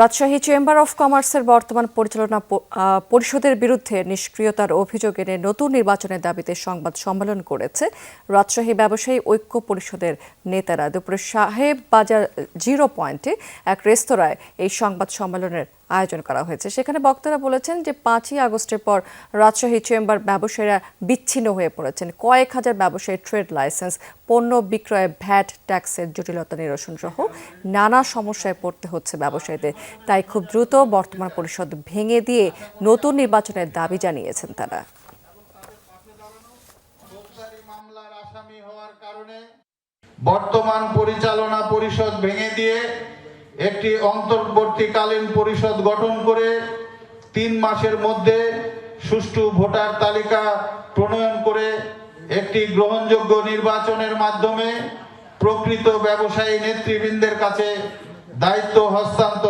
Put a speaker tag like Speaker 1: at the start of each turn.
Speaker 1: Rajshahi chamber of কমার্সের বর্তমান পরিচালনা পরিষদের বিরুদ্ধে নিষ্ক্রিয়তার অভিযোগ এনে নতুন নির্বাচনের দাবিতে সংবাদ সম্মেলন করেছে রাজশাহী ব্যবসায়ী ঐক্য পরিষদের নেতারা। দুপুরে সাহেব বাজার জিরো পয়েন্টে এক রেস্তোরাঁয় এই সংবাদ সম্মেলনের আয়োজন করা হয়েছে। সেখানে বক্তারা বলেছেন যে, পাঁচই আগস্টের পর রাজশাহী চেম্বার ব্যবসায়ীরা বিচ্ছিন্ন হয়ে পড়েছেন। কয়েক হাজার ব্যবসায়ী ট্রেড লাইসেন্স, পণ্য বিক্রয়ে, ভ্যাট, ট্যাক্সের জটিলতা নিরসন সহ নানা সমস্যায় পড়তে হচ্ছে ব্যবসায়ীদের। তাই খুব দ্রুত বর্তমান পরিষদ ভেঙে দিয়ে নতুন নির্বাচনের দাবি জানিয়েছেন তারা।
Speaker 2: বর্তমান পরিচালনা পরিষদ ভেঙে দিয়ে একটি অন্তর্বর্তীকালীন পরিষদ গঠন করে তিন মাসের মধ্যে সুষ্ঠু ভোটার তালিকা প্রণয়ন করে একটি গ্রহণযোগ্য নির্বাচনের মাধ্যমে প্রকৃত ব্যবসায়ী নেতৃবৃন্দের কাছে দায়িত্ব হস্তান্তর